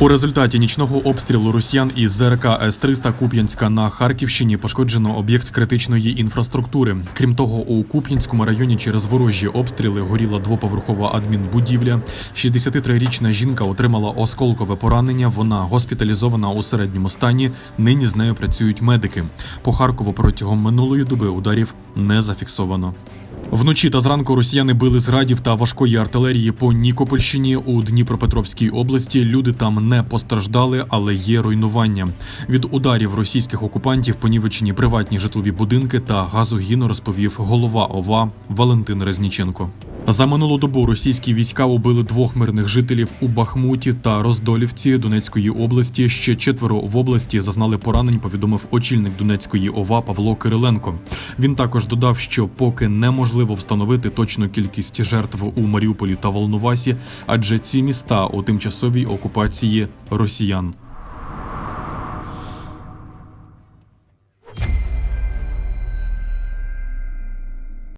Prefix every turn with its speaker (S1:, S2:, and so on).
S1: У результаті нічного обстрілу росіян із ЗРК С-300 Куп'янська на Харківщині пошкоджено об'єкт критичної інфраструктури. Крім того, у Куп'янському районі через ворожі обстріли горіла двоповерхова адмінбудівля. 63-річна жінка отримала осколкове поранення. Вона госпіталізована у середньому стані. Нині з нею працюють медики. По Харкову протягом минулої доби ударів не зафіксовано. Вночі та зранку росіяни били з градів та важкої артилерії по Нікопольщині у Дніпропетровській області. Люди там не постраждали, але є руйнування. Від ударів російських окупантів понівечені приватні житлові будинки та газогін, розповів голова ОВА Валентин Резніченко. За минулу добу російські війська убили двох мирних жителів у Бахмуті та Роздолівці Донецької області. Ще четверо в області зазнали поранень. Повідомив очільник Донецької ОВА Павло Кириленко. Він також додав, що поки неможливо встановити точну кількість жертв у Маріуполі та Волновасі, адже ці міста у тимчасовій окупації росіян.